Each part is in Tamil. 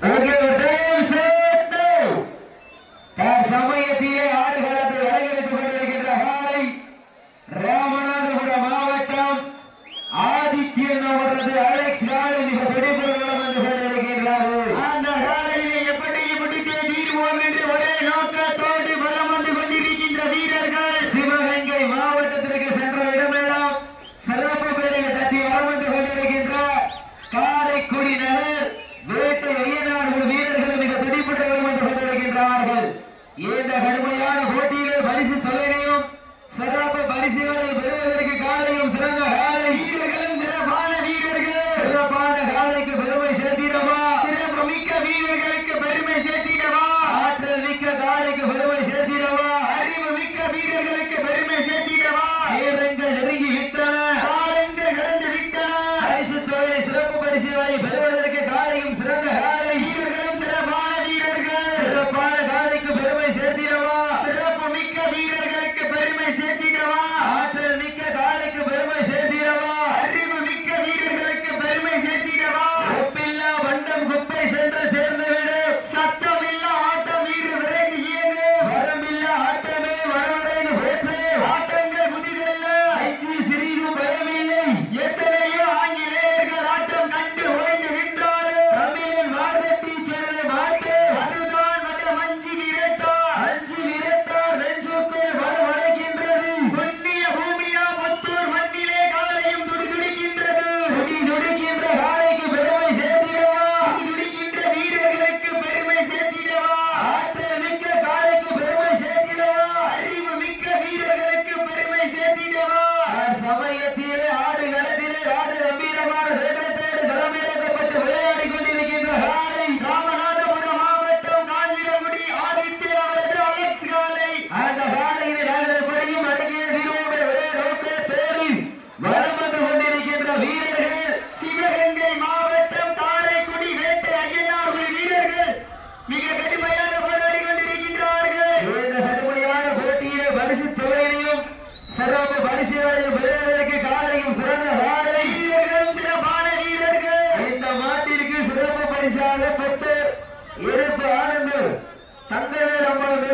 ஒரு டைம் சேர்த்து சமயத்திலே ஆடுகளத்தில் அலங்கரித்துக் கொண்டிருக்கின்ற காலை ராமநாதபுரம் மாவட்டம் ஆதித்யன் அவரது அலெக்ஸ் ராஜ் மிக கடுமையான போட்டியிலே பரிசு தலைமையும் சதாப பரிசுகளை பெறுவதற்கு காலையும் சிறந்த காலை.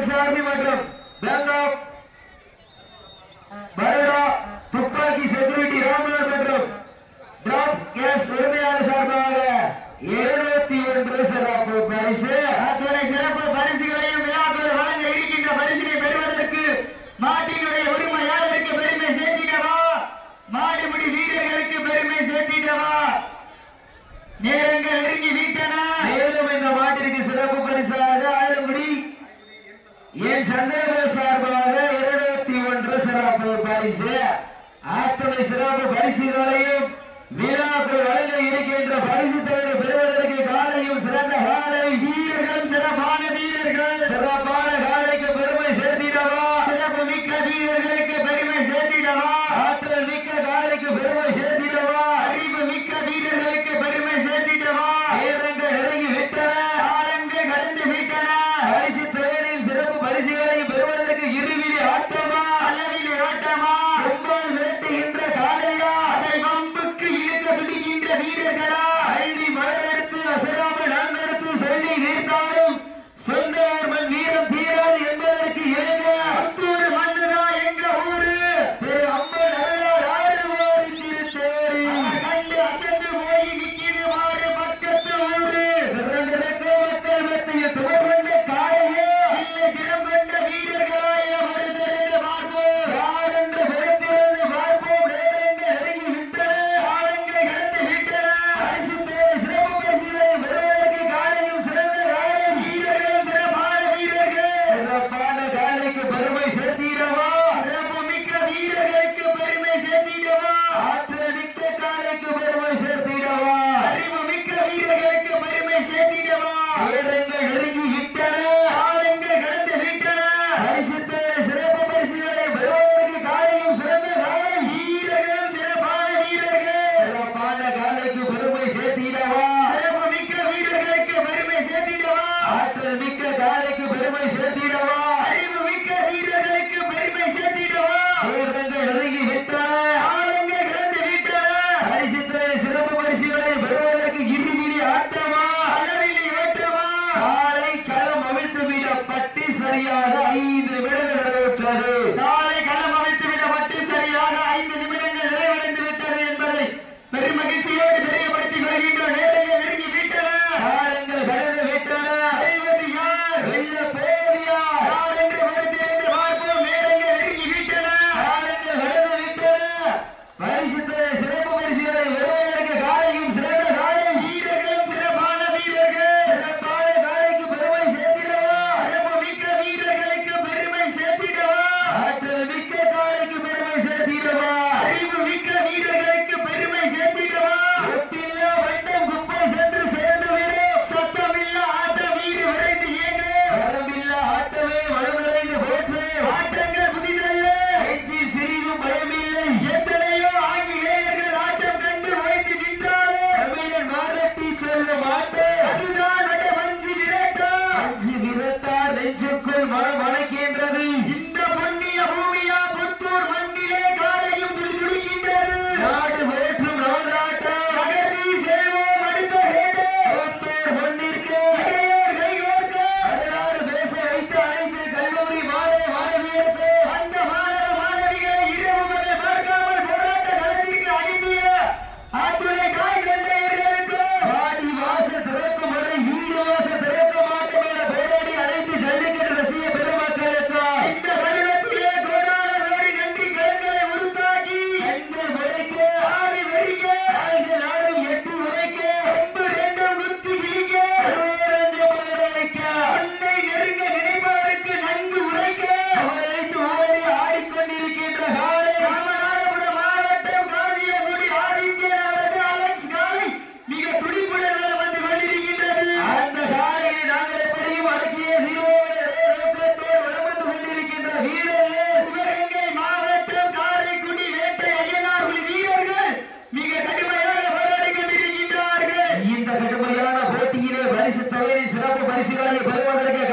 சாமி மற்றும் பேங்க் ஆஃப் பரோடா துப்பாக்கி செக்யூரிட்டி ராமநாத் மற்றும் டிராப் கேஸ் உரிமையாளர் சார்பாக பரிசுகளையும் விழாக்கள் வழங்க இருக்கின்ற பரிசு தலைவர் பெறுவதற்கு காலையும் சிறந்த காலை வீரர்கள் சிறப்பாக আদিকালের ভগবান থেকে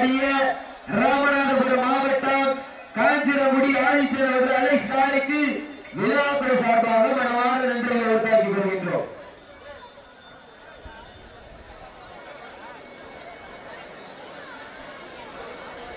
பாடிய ராமநாதபுரம்?